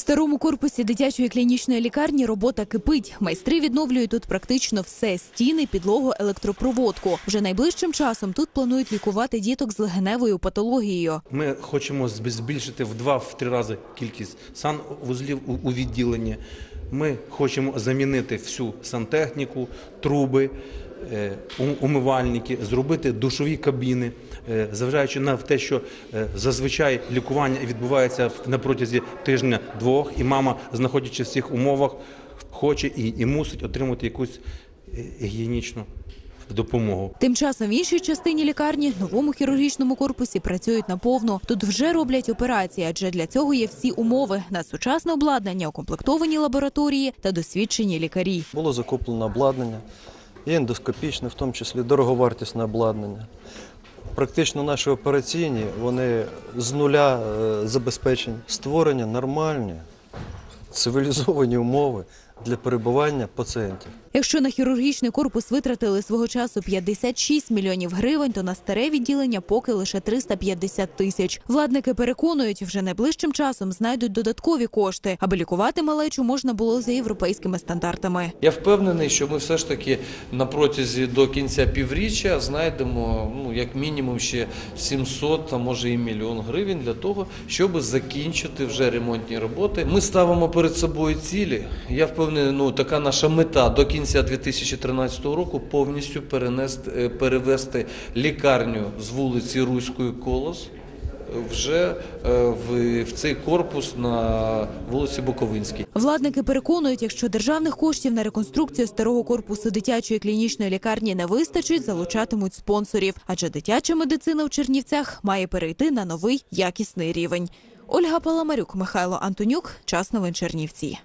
старому корпусі дитячої клінічної лікарні робота кипить. Майстри відновлюють тут практично все: стіни, підлогу, електропроводку. Вже найближчим часом тут планують лікувати діток з легеневою патологією. Ми хочемо збільшити в два-три рази кількість санвузлів у- відділенні. Ми хочемо замінити всю сантехніку, труби, умивальники, зробити душові кабіни, Е, зважаючи на те, що е, зазвичай лікування відбувається на протязі тижня-двох, і мама, знаходячись в цих умовах, хоче і, і мусить отримати якусь е, гігієнічну допомогу. Тим часом в іншій частині лікарні, новому хірургічному корпусі, працюють наповну. Тут вже роблять операції, адже для цього є всі умови на сучасне обладнання, укомплектовані лабораторії та досвідчені лікарі. Було закуплено обладнання, і ендоскопічне, в тому числі дороговартісне обладнання. Практично наші операційні вони з нуля е, забезпечені створені нормальні цивілізовані умови для перебування пацієнтів. Якщо на хірургічний корпус витратили свого часу 56 мільйонів гривень, то на старе відділення поки лише 350 тисяч. Владники переконують, вже найближчим часом знайдуть додаткові кошти, аби лікувати малечу можна було за європейськими стандартами. Я впевнений, що ми все ж таки на протязі до кінця півріччя знайдемо ну як мінімум ще 700, а може і мільйон гривень для того, щоб закінчити вже ремонтні роботи. Ми ставимо перед собою цілі. Я впевнений, ну така наша мета до кінця 2013 року повністю перенести е, перевести лікарню з вулиці Руської Колос. Вже е, в, в цей корпус на вулиці Буковинській. Владники переконують, якщо державних коштів на реконструкцію старого корпусу дитячої клінічної лікарні не вистачить, залучатимуть спонсорів, адже дитяча медицина в Чернівцях має перейти на новий якісний рівень. Ольга Паламарюк, Михайло Антонюк, час новин Чернівці.